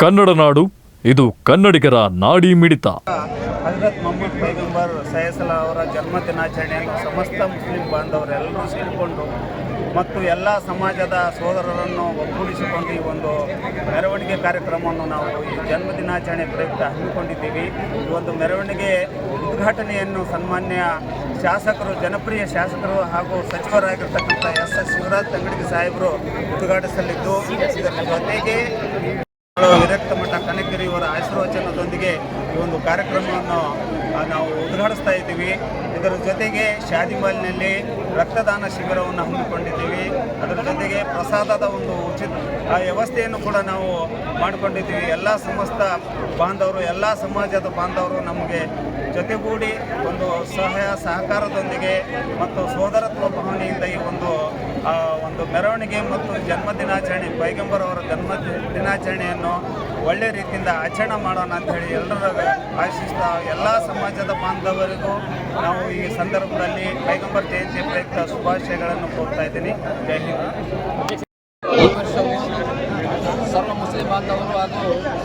ಕನ್ನಡ ನಾಡು, ಇದು ಕನ್ನಡಿಗರ ನಾಡಿ ಮಿಡಿತ. ಹಜರತ್ ಮೊಹಮ್ಮದ್ ಪೈಗಂಬರ್ ಸಯಸಲ ಅವರ ಜನ್ಮ ದಿನಾಚರಣೆಯನ್ನು ಸಮಸ್ತ ಮುಸ್ಲಿಂ ಬಾಂಧವರೆಲ್ಲರೂ ಸೇರಿಕೊಂಡು ಮತ್ತು ಎಲ್ಲ ಸಮಾಜದ ಸೋದರರನ್ನು ಒಗ್ಗೂಡಿಸಿಕೊಂಡು ಈ ಒಂದು ಮೆರವಣಿಗೆ ಕಾರ್ಯಕ್ರಮವನ್ನು ನಾವು ಈ ಜನ್ಮ ದಿನಾಚರಣೆ ಪ್ರಯುಕ್ತ ಹಮ್ಮಿಕೊಂಡಿದ್ದೀವಿ. ಈ ಒಂದು ಮೆರವಣಿಗೆ ಉದ್ಘಾಟನೆಯನ್ನು ಸನ್ಮಾನ್ಯ ಶಾಸಕರು, ಜನಪ್ರಿಯ ಶಾಸಕರು ಹಾಗೂ ಸಚಿವರಾಗಿರ್ತಕ್ಕಂಥ ಎಸ್ ಎಸ್ ಶಿವರಾಜ್ ತಂಗಡಿಗೆ ಸಾಹೇಬರು ಉದ್ಘಾಟಿಸಲಿದ್ದು. ಇದರ ಜೊತೆಗೆ ವಿರಕ್ತ ಮಠ ಕನಕಗಿರಿಯವರ ಆಶೀರ್ವಚನದೊಂದಿಗೆ ಈ ಒಂದು ಕಾರ್ಯಕ್ರಮವನ್ನು ನಾವು ಉದ್ಘಾಟಿಸ್ತಾ ಇದ್ದೀವಿ. ಇದರ ಜೊತೆಗೆ ಶಾದಿಮಾಲ್ನಲ್ಲಿ ರಕ್ತದಾನ ಶಿಬಿರವನ್ನು ಹಮ್ಮಿಕೊಂಡಿದ್ದೀವಿ. ಅದರ ಜೊತೆಗೆ ಪ್ರಸಾದದ ಒಂದು ಉಚಿತ ಆ ವ್ಯವಸ್ಥೆಯನ್ನು ಕೂಡ ನಾವು ಮಾಡಿಕೊಂಡಿದ್ದೀವಿ. ಎಲ್ಲ ಸಮಸ್ತ ಬಾಂಧವರು, ಎಲ್ಲ ಸಮಾಜದ ಬಾಂಧವರು ನಮಗೆ ಜೊತೆಗೂಡಿ ಒಂದು ಸಹಾಯ ಸಹಕಾರದೊಂದಿಗೆ ಮತ್ತು ಸೋದರತ್ವ ಭಾವನೆಯಿಂದ ಈ ಒಂದು ಒಂದು ಮೆರವಣಿಗೆ ಮತ್ತು ಜನ್ಮ ದಿನಾಚರಣೆ ಪೈಗಂಬರ್ ಅವರ ಜನ್ಮ ದಿನಾಚರಣೆಯನ್ನು ಒಳ್ಳೆ ರೀತಿಯಿಂದ ಆಚರಣೆ ಮಾಡೋಣ ಅಂತ ಹೇಳಿ ಎಲ್ಲರ ಆಶಿಸ್ತಾ ಎಲ್ಲ ಸಮಾಜದ ಬಾಂಧವರಿಗೂ ನಾವು ಈ ಸಂದರ್ಭದಲ್ಲಿ ಪೈಗಂಬರ್ ಜಯಂತಿ ಪ್ರಯುಕ್ತ ಶುಭಾಶಯಗಳನ್ನು ಕೋರ್ತಾ ಇದ್ದೀನಿ. ಜೈ ಹಿಂದ್. ಸರ್ವ ಮುಸ್ಲಿಂ ಬಾಂಧವರು ಹಾಗೂ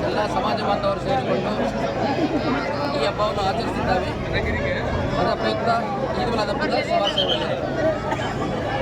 ಎಲ್ಲ ಸಮಾಜ ಬಾಂಧವರು ಸೇರಿಕೊಂಡು ಈ ಹಬ್ಬವನ್ನು ಆಚರಿಸಿದ್ದಾವೆ ಅದರ ಪ್ರಯುಕ್ತ ಈದ್ ಹಬ್ಬದ ಶುಭಾಶಯಗಳು.